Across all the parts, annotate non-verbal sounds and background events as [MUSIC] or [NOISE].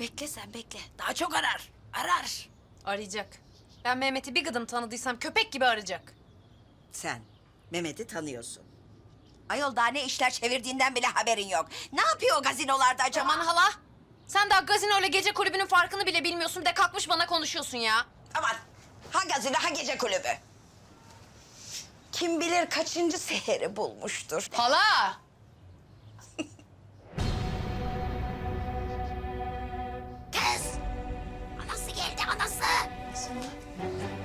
Bekle sen bekle. Daha çok arar. Arar. Arayacak. Ben Mehmet'i bir gıdım tanıdıysam köpek gibi arayacak. Sen Mehmet'i tanıyorsun. Ayol daha ne işler çevirdiğinden bile haberin yok. Ne yapıyor o gazinolarda acaba? Aman hala. Sen daha gazinoyla gece kulübünün farkını bile bilmiyorsun. De kalkmış bana konuşuyorsun ya. Aman ha gazino ha gece kulübü. Kim bilir kaçıncı seheri bulmuştur. Hala.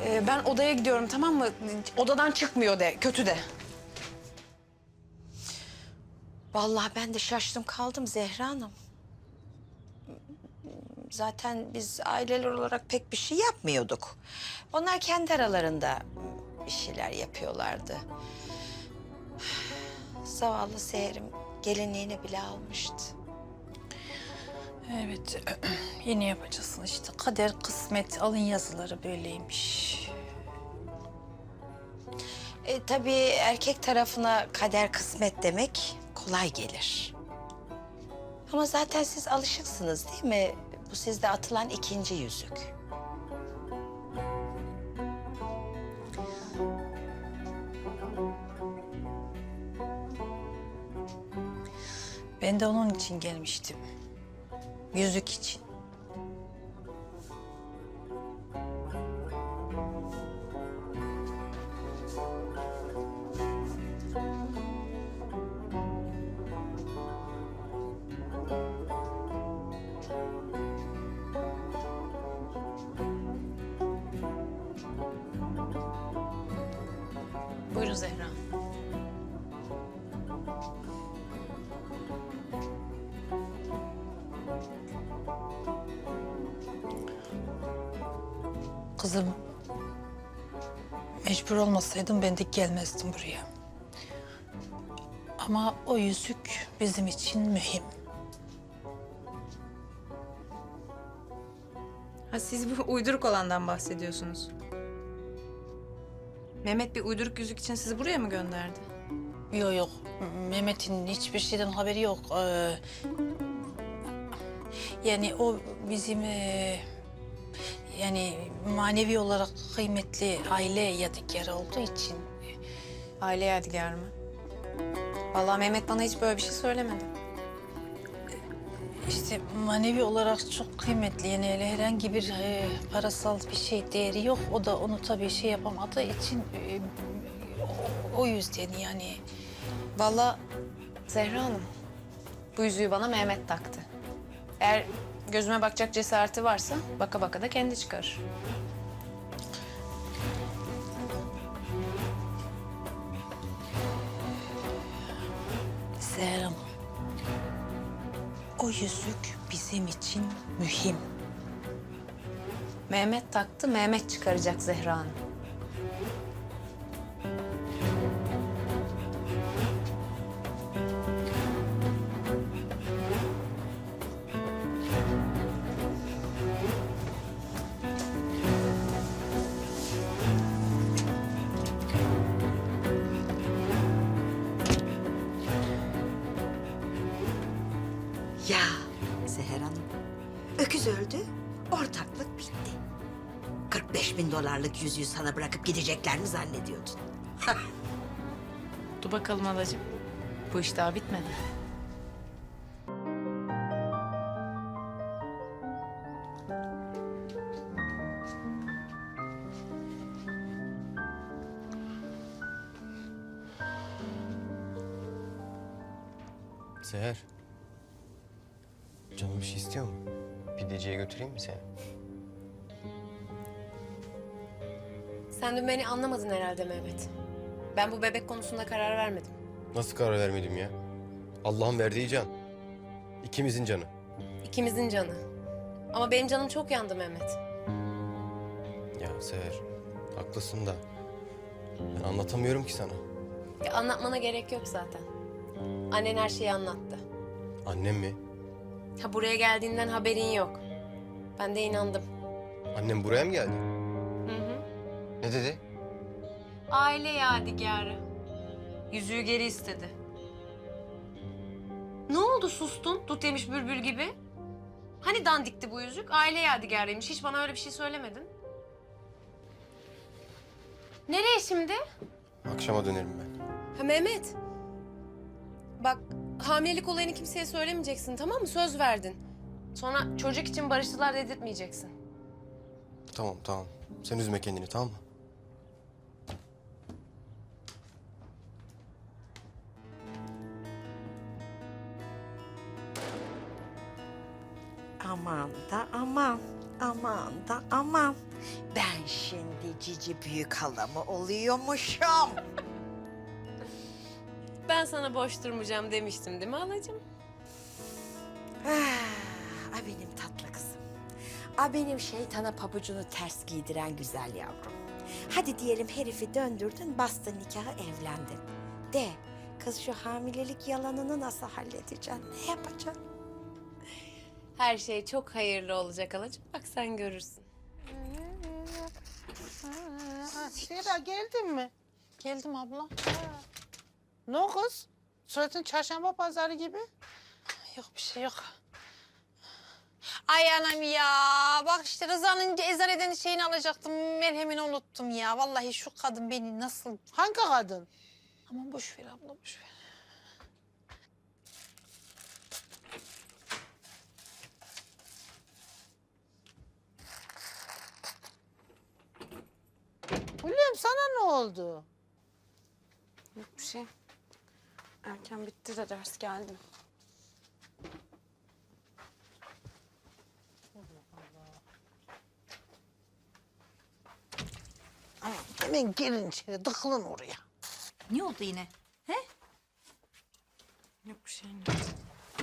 Ee, ben odaya gidiyorum tamam mı? Odadan çıkmıyor de, kötü de. Vallahi ben de şaştım kaldım Zehra Hanım. Zaten biz aileler olarak pek bir şey yapmıyorduk. Onlar kendi aralarında bir şeyler yapıyorlardı. [SIGHS] Zavallı Seher'im gelinliğini bile almıştı. Evet, [CLEARS THROAT] yeni yapacaksın işte. Kader, kısmet, alın yazıları böyleymiş. E, tabii erkek tarafına kader kısmet demek kolay gelir. Ama zaten siz alışıksınız değil mi? Bu sizde atılan ikinci yüzük. Ben de onun için gelmiştim. Yüzük için. Buyurun Zehra. Kızım, mecbur olmasaydım ben de gelmezdim buraya. Ama o yüzük bizim için mühim. Ha siz bu uyduruk olandan bahsediyorsunuz. Mehmet bir uyduruk yüzük için sizi buraya mı gönderdi? Yok yok, Mehmet'in hiçbir şeyden haberi yok. Ee, yani o bizim ee, yani manevi olarak kıymetli aile yadigarı olduğu için Aile yadigarı mı? Vallahi Mehmet bana hiç böyle bir şey söylemedi. işte manevi olarak çok kıymetli. Yani öyle herhangi bir ee, parasal bir şey değeri yok. O da onu tabii şey yapamadığı için ee, o, o yüzden yani. Vallahi Zehra Hanım, bu yüzüğü bana Mehmet taktı. Eğer gözüme bakacak cesareti varsa baka baka da kendi çıkarır. Seher Hanım, o yüzük bizim için mühim. Mehmet taktı, Mehmet çıkaracak Zehra Hanım. Ya Seher Hanım, öküz öldü, ortaklık bitti. 45 bin dolarlık yüzüğü sana bırakıp gidecekler mi zannediyordun? Dur bakalım halacığım. Bu iş daha bitmedi. Anlamadın herhalde Mehmet. Ben bu bebek konusunda karar vermedim. Nasıl karar vermedim ya? Allah'ın verdiği can. İkimizin canı. İkimizin canı. Ama benim canım çok yandı Mehmet. Ya Seher, haklısın da. Ben anlatamıyorum ki sana. Ya anlatmana gerek yok zaten. Annen her şeyi anlattı. Annem mi? Ha buraya geldiğinden haberin yok. Ben de inandım. Annem buraya mı geldi? Hı hı. Ne dedi? Aile yadigarı. Yüzüğü geri istedi. Ne oldu sustun? Dut yemiş bülbül gibi. Hani dandikti bu yüzük? Aile yadigarıymış. Hiç bana öyle bir şey söylemedin. Nereye şimdi? Akşama dönerim ben. Ha Mehmet. Bak hamilelik olayını kimseye söylemeyeceksin tamam mı? Söz verdin. Sonra çocuk için barıştılar dedirtmeyeceksin. Tamam tamam. Sen üzme kendini tamam mı? Aman da aman, aman da aman. Ben şimdi cici büyük hala mı oluyormuşum? [LAUGHS] Ben sana boş durmayacağım demiştim değil mi halacığım? Ah, a benim tatlı kızım. A benim şeytana pabucunu ters giydiren güzel yavrum. Hadi diyelim herifi döndürdün, bastın nikahı, evlendin. De, kız şu hamilelik yalanını nasıl halledeceksin? Ne yapacaksın? Her şey çok hayırlı olacak halacığım. Bak sen görürsün. Zehra geldin mi? Geldim abla. Ne o kız? Suratın çarşamba pazarı gibi. Yok bir şey yok. Ay anam ya. Bak işte Rıza'nın eczaneden şeyini alacaktım. Merhemini unuttum ya. Vallahi şu kadın beni nasıl... Hangi kadın? Aman boş ver abla boş ver. Sana ne oldu? Yok bir şey. Erken bitti de ders geldim. Aman hemen girin içeri tıkılın oraya. Ne oldu yine? He? Yok bir şey.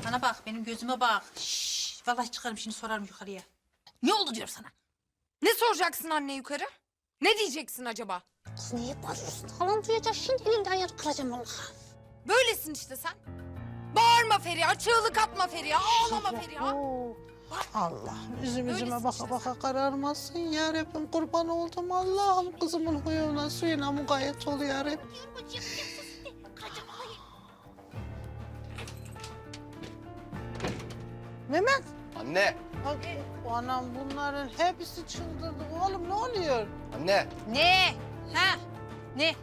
Bana bak, benim gözüme bak. Şşş, vallahi çıkarım şimdi sorarım yukarıya. Ne oldu diyor sana? Ne soracaksın anne yukarı? Ne diyeceksin acaba? Kız niye bağırıyorsun? Halan duyacak şimdi elinden ayarı kıracağım vallahi. Böylesin işte sen. Bağırma Feriha, çığlık atma Feriha, ağlama Feriha. Oo. Allah üzüm üzüme Öylesin baka işte baka kararmasın ya Rabbim kurban oldum Allah'ım kızımın huyuna suyuna mukayyet ol ya Rabbim. Mehmet. Anne! Bak, anam bunların hepsi çıldırdı. Oğlum ne oluyor? Anne! Ne? Ha? Ne?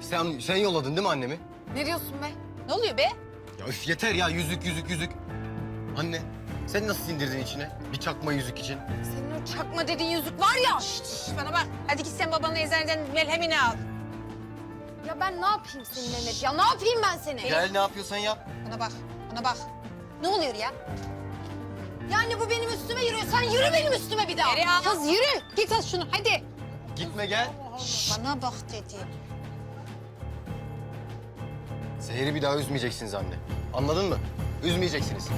Sen, sen yolladın değil mi annemi? Ne diyorsun be? Ne oluyor be? Ya üf, yeter ya yüzük yüzük yüzük. Anne sen nasıl sindirdin içine? Bir çakma yüzük için. Senin o çakma dediğin yüzük var ya. Şşş bana bak. Hadi git sen babanın eczaneden melhemini al. Ya ben ne yapayım senin Mehmet ya? Ne yapayım ben seni? Gel ne yapıyorsan yap. Bana bak, bana bak. Ne oluyor ya? Yani bu benim üstüme yürüyor. Sen yürü benim üstüme bir daha. Feriha. Kız yürü. Git al şunu hadi. Gitme gel. Bana bak dedi. Seher'i bir daha üzmeyeceksiniz anne. Anladın mı? Üzmeyeceksiniz.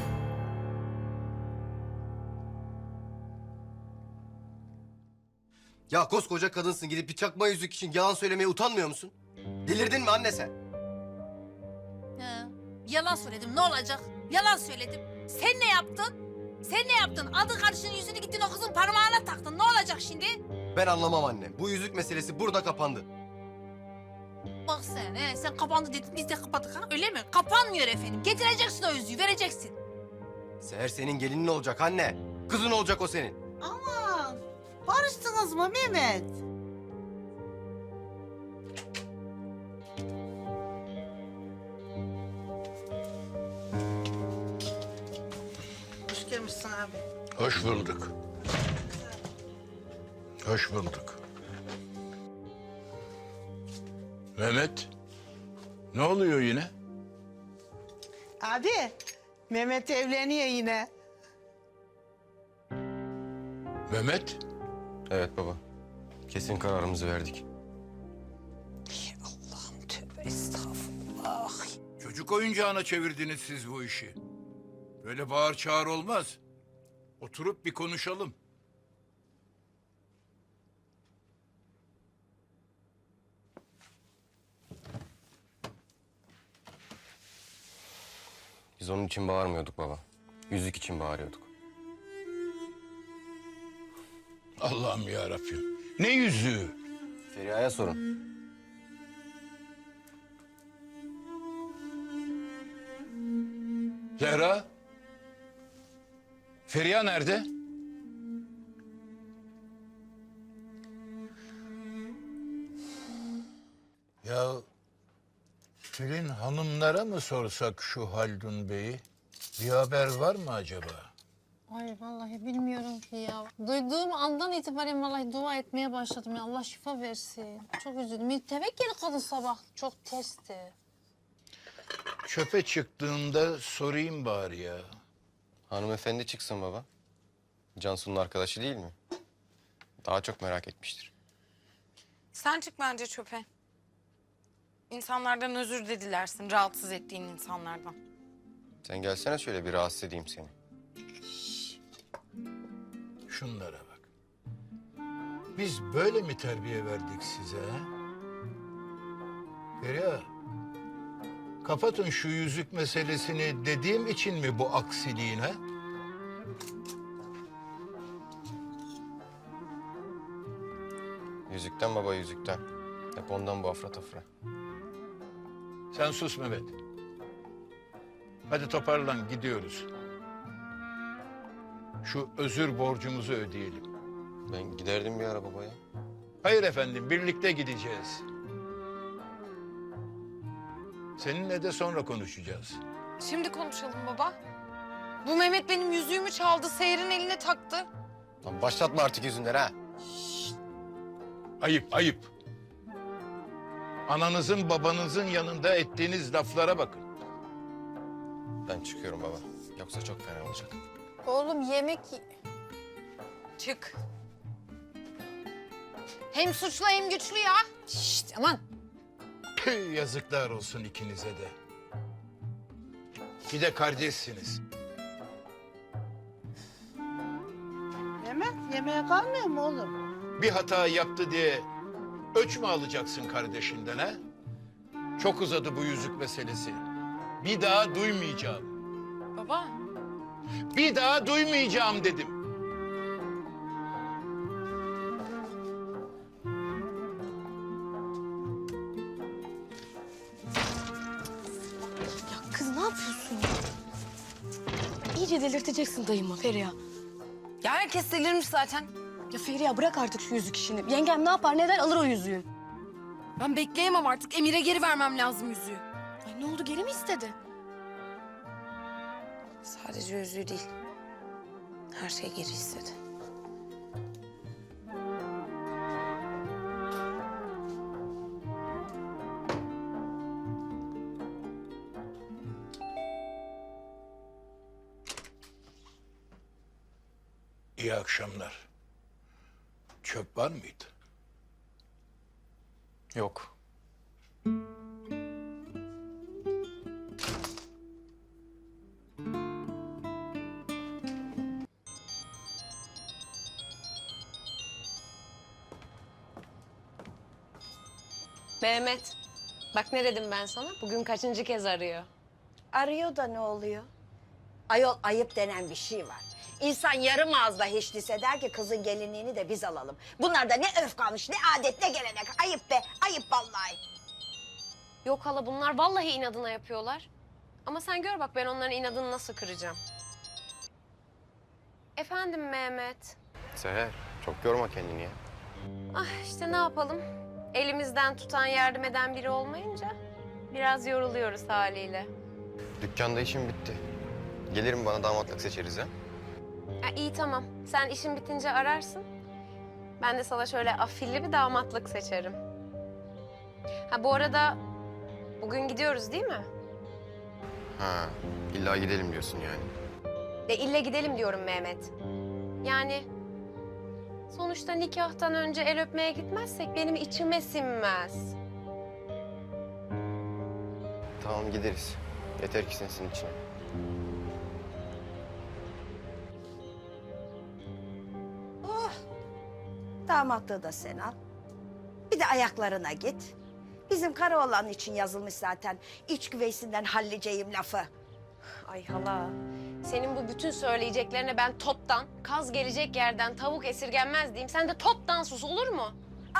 Ya koskoca kadınsın gidip bir çakma yüzük için yalan söylemeye utanmıyor musun? Delirdin mi anne sen? Ha, yalan söyledim ne olacak? Yalan söyledim. Sen ne yaptın? Sen ne yaptın? Adı karşının yüzünü gittin o kızın parmağına taktın. Ne olacak şimdi? Ben anlamam anne. Bu yüzük meselesi burada kapandı. Bak sen, he, sen kapandı dedin biz de kapattık ha öyle mi? Kapanmıyor efendim. Getireceksin o yüzüğü vereceksin. Seher senin gelinin olacak anne. Kızın olacak o senin. Aman barıştınız mı Mehmet? Hoş bulduk. Hoş bulduk. Mehmet, ne oluyor yine? Abi Mehmet evleniyor yine. Mehmet, Evet baba. Kesin kararımızı verdik. Allah'ım tövbe estağfurullah. çocuk oyuncağına çevirdiniz siz bu işi. Böyle bağır çağır olmaz. Oturup bir konuşalım. Biz onun için bağırmıyorduk baba. Yüzük için bağırıyorduk. Allah'ım ya Rabbim. Ne yüzüğü? Feriha'ya sorun. Zehra? Feriha nerede? Ya Tülin hanımlara mı sorsak şu Haldun Bey'i? Bir haber var mı acaba? Ay vallahi bilmiyorum ki ya. Duyduğum andan itibaren vallahi dua etmeye başladım ya. Allah şifa versin. Çok üzüldüm. Tevekkeli kadın sabah. Çok tersti. Çöpe çıktığında sorayım bari ya. Hanımefendi çıksın baba. Cansu'nun arkadaşı değil mi? Daha çok merak etmiştir. Sen çık bence çöpe. İnsanlardan özür de dilersin rahatsız ettiğin insanlardan. Sen gelsene şöyle bir rahatsız edeyim seni. Şunlara bak. Biz böyle mi terbiye verdik size? ha? Feriha, kapatın şu yüzük meselesini dediğim için mi bu aksiliğin ha? Yüzükten baba yüzükten. Hep ondan bu afra tafra. Sen sus Mehmet. Hadi toparlan gidiyoruz. Şu özür borcumuzu ödeyelim. Ben giderdim bir ara babaya. Hayır efendim, birlikte gideceğiz. Seninle de sonra konuşacağız. Şimdi konuşalım baba. Bu Mehmet benim yüzüğümü çaldı, Seher'in eline taktı. Lan başlatma artık yüzünden ha. Ayıp, ayıp. Ananızın babanızın yanında ettiğiniz laflara bakın. Ben çıkıyorum baba. Yoksa çok fena olacak. Oğlum yemek... Çık. Hem suçlu hem güçlü ya. Şşt aman. Tüh, yazıklar olsun ikinize de. Bir de kardeşsiniz. Mehmet yemeğe kalmıyor mu oğlum? Bir hata yaptı diye öç mü alacaksın kardeşinden ha? Çok uzadı bu yüzük meselesi. Bir daha duymayacağım. Baba. Bir daha duymayacağım dedim. İyice delirteceksin dayımı Feriha. Ya herkes delirmiş zaten. Ya Feriha bırak artık şu yüzük işini. Yengem ne yapar neden alır o yüzüğü? Ben bekleyemem artık. Emir'e geri vermem lazım yüzüğü. Ay ne oldu geri mi istedi? Sadece yüzüğü değil. Her şey geri istedi. İyi akşamlar. Çöp var mıydı? Yok. Mehmet. Bak ne dedim ben sana? Bugün kaçıncı kez arıyor? Arıyor da ne oluyor? Ayol ayıp denen bir şey var. İnsan yarım ağızla hiç der ki kızın gelinliğini de biz alalım. Bunlarda ne örf kalmış, ne adet, ne gelenek. Ayıp be, ayıp vallahi. Yok hala bunlar vallahi inadına yapıyorlar. Ama sen gör bak ben onların inadını nasıl kıracağım. Efendim Mehmet. Seher, çok yorma kendini ya. Ah işte ne yapalım? Elimizden tutan yardım eden biri olmayınca biraz yoruluyoruz haliyle. Dükkanda işim bitti. Gelirim bana damatlık seçeriz ha. Ha, iyi tamam. Sen işin bitince ararsın. Ben de sana şöyle afilli bir damatlık seçerim. Ha bu arada bugün gidiyoruz değil mi? Ha, illa gidelim diyorsun yani. E ille gidelim diyorum Mehmet. Yani sonuçta nikahtan önce el öpmeye gitmezsek benim içime sinmez. Tamam gideriz. Yeter ki sensin içine. Damatlığı da sen al. Bir de ayaklarına git. Bizim Karaoğlan için yazılmış zaten. İç güveysinden halliceyim lafı. Ay hala. Senin bu bütün söyleyeceklerine ben toptan, kaz gelecek yerden tavuk esirgenmez diyeyim. Sen de toptan sus olur mu?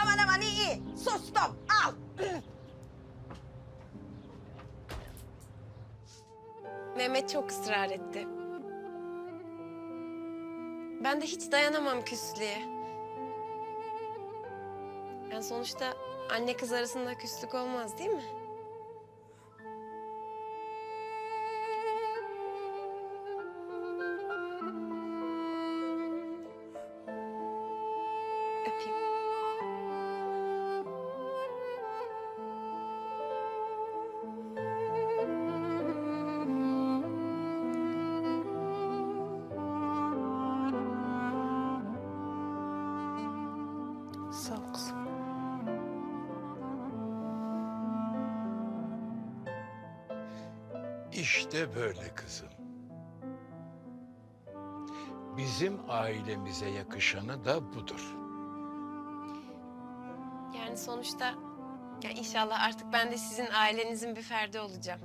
Aman aman iyi iyi. Sustum. Al. Mehmet çok ısrar etti. ben de hiç dayanamam küslüğe. Yani sonuçta anne kız arasında küslük olmaz değil mi? İşte böyle kızım. Bizim ailemize yakışanı da budur. Yani sonuçta ya inşallah artık ben de sizin ailenizin bir ferdi olacağım.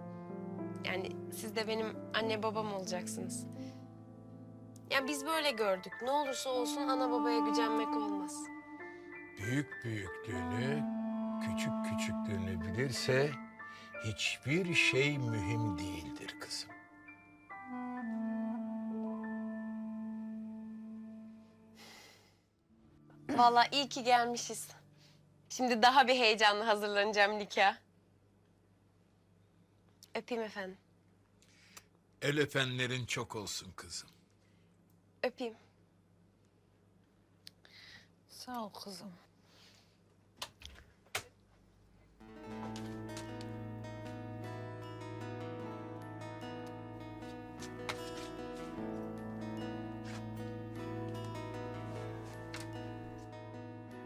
Yani siz de benim anne babam olacaksınız. Ya biz böyle gördük. Ne olursa olsun ana babaya gücenmek olmaz. Büyük büyüklüğünü, küçük küçüklüğünü bilirse hiçbir şey mühim değildir kızım. Vallahi iyi ki gelmişiz. Şimdi daha bir heyecanlı hazırlanacağım nikah. Öpeyim efendim. El öpenlerin çok olsun kızım. Öpeyim. Sağ ol kızım.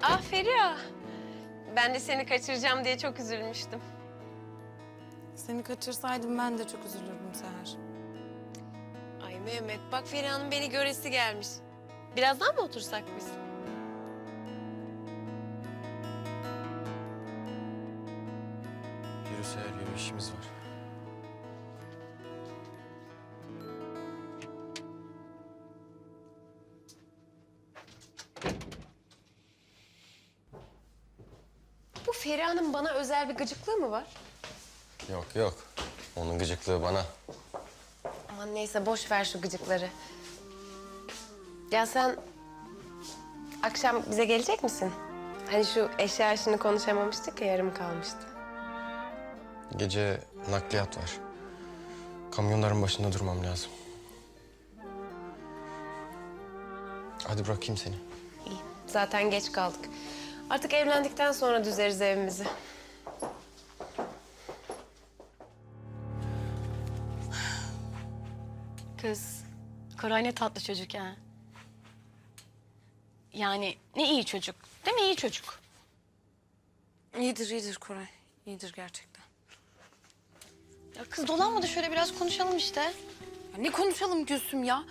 Ah Feriha. Ben de seni kaçıracağım diye çok üzülmüştüm. Seni kaçırsaydım ben de çok üzülürdüm Seher. Ay Mehmet bak Feriha'nın beni göresi gelmiş. Birazdan mı otursak biz? Yürü Seher yürü işimiz var. Feriha'nın bana özel bir gıcıklığı mı var? Yok yok. Onun gıcıklığı bana. Aman neyse boş ver şu gıcıkları. Ya sen akşam bize gelecek misin? Hani şu eşya işini konuşamamıştık ya yarım kalmıştı. Gece nakliyat var. Kamyonların başında durmam lazım. Hadi bırakayım seni. İyi. Zaten geç kaldık. Artık evlendikten sonra düzeriz evimizi. Kız, Koray ne tatlı çocuk ha. Yani ne iyi çocuk. Değil mi iyi çocuk? İyidir, iyidir Koray. İyidir gerçekten. Ya kız dolanmadı şöyle biraz konuşalım işte. Ya ne konuşalım Gülsüm ya?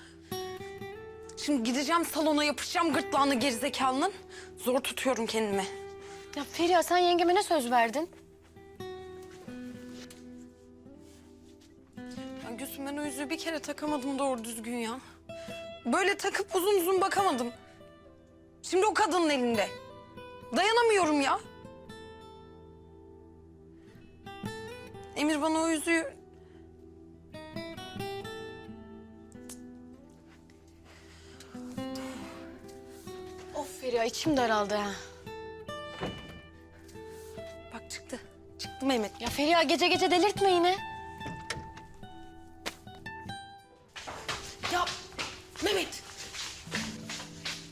Şimdi gideceğim salona yapışacağım gırtlağını gerizekalının. Zor tutuyorum kendimi. Ya Feriha sen yengeme ne söz verdin? Ya Gülsüm ben o yüzüğü bir kere takamadım doğru düzgün ya. Böyle takıp uzun uzun bakamadım. Şimdi o kadının elinde. Dayanamıyorum ya. Emir bana o yüzüğü... Of Feriha içim daraldı ha. Bak çıktı. Çıktı Mehmet. Ya Feriha gece gece delirtme yine. Ya Mehmet.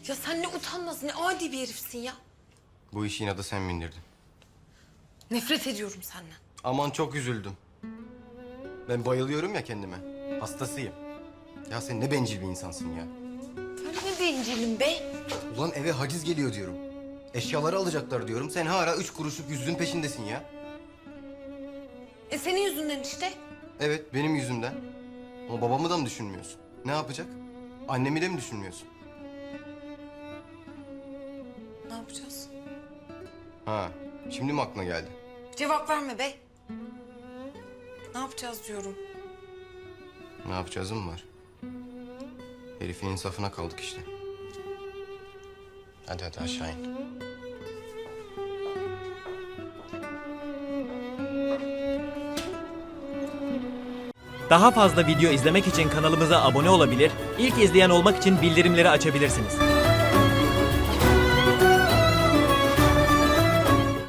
Ya sen ne utanmaz ne adi bir herifsin ya. Bu işi inadı sen bindirdin. Nefret ediyorum senden. Aman çok üzüldüm. Ben bayılıyorum ya kendime. Hastasıyım. Ya sen ne bencil bir insansın ya. Bencilim be. Ulan eve haciz geliyor diyorum. Eşyaları alacaklar diyorum. Sen hala üç kuruşluk yüzüğün peşindesin ya. E senin yüzünden işte. Evet benim yüzümden. Ama babamı da mı düşünmüyorsun? Ne yapacak? Annemi de mi düşünmüyorsun? Ne yapacağız? Ha, şimdi mi aklına geldi? Cevap verme be. Ne yapacağız diyorum. Ne yapacağızım var? Herifin insafına kaldık işte. Hadi hadi aşağı in. Daha fazla video izlemek için kanalımıza abone olabilir, ilk izleyen olmak için bildirimleri açabilirsiniz.